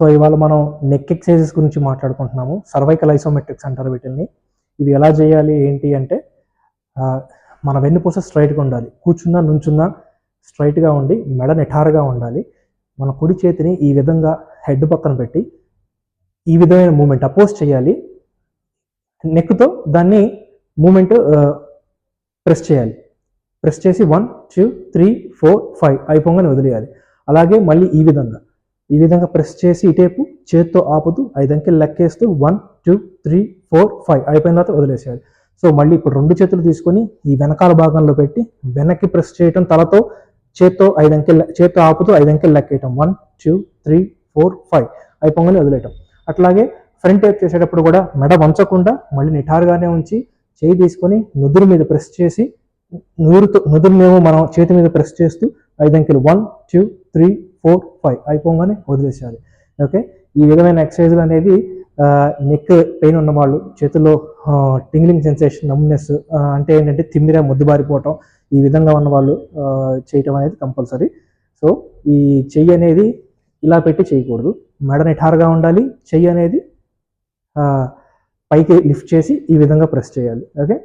So ఇవాళ మనం neck exercises గురించి మాట్లాడుకుంటున్నాము. సర్వైకల్ ఐసోమెట్రిక్స్ అంటారు వీటిని ఇవి ఎలా చేయాలి ఏంటి అంటే మన వెన్నుపూస స్ట్రైట్గా ఉండాలి. కూర్చున్నా నుంచున్నా స్ట్రైట్గా ఉండి మెడ నిఠారుగా ఉండాలి. మన కుడి చేతిని ఈ విధంగా హెడ్ పక్కన పెట్టి ఈ విధమైన మూమెంట్ అపోజ్ చేయాలి. నెక్తో దాన్ని మూమెంట్ ప్రెస్ చేయాలి. ప్రెస్ చేసి one two three four five అయిపోగానే వదిలేయాలి. అలాగే మళ్ళీ ఈ విధంగా. ఈ విధంగా ప్రెస్ చేసి ఇటేపు చేత్తో ఆపుతూ ఐదు అంకెలు లెక్కేస్తూ one two three four five అయిపోయిన తర్వాత వదిలేసేయాలి. సో మళ్ళీ ఇప్పుడు రెండు చేతులు తీసుకొని ఈ వెనకాల భాగంలో పెట్టి వెనక్కి ప్రెస్ చేయటం తలతో చేత్తో ఐదు అంకెలు చేత్తో ఆపుతూ ఐదు అంకెలు లెక్కేయటం. One two three four five అయిపోగానే వదిలేయటం. అట్లాగే ఫ్రంట్ టైప్ చేసేటప్పుడు కూడా మెడ వంచకుండా మళ్ళీ నిఠారుగానే ఉంచి చేయి తీసుకొని నుదురు మీద ప్రెస్ చేసి నుదురుతో నుదురునేమో మనం చేతి మీద ప్రెస్ చేస్తూ ఐదు అంకెలు one two three four five అయిపోగానే వదిలేసేయాలి. ఓకే? ఈ విధమైన ఎక్సర్సైజులు అనేది నెక్ పెయిన్ ఉన్న వాళ్ళు చేతుల్లో టింగ్లింగ్ సెన్సేషన్ నమ్నెస్ అంటే ఏంటంటే తిమ్మిర ముద్దుబారిపోవటం ఈ విధంగా ఉన్న వాళ్ళు చేయటం అనేది కంపల్సరీ. సో ఈ చెయ్యి అనేది ఇలా పెట్టి చేయకూడదు. మెడ నిఠారుగా ఉండాలి. చెయ్యి అనేది పైకి లిఫ్ట్ చేసి ఈ విధంగా ప్రెస్ చేయాలి. ఓకే?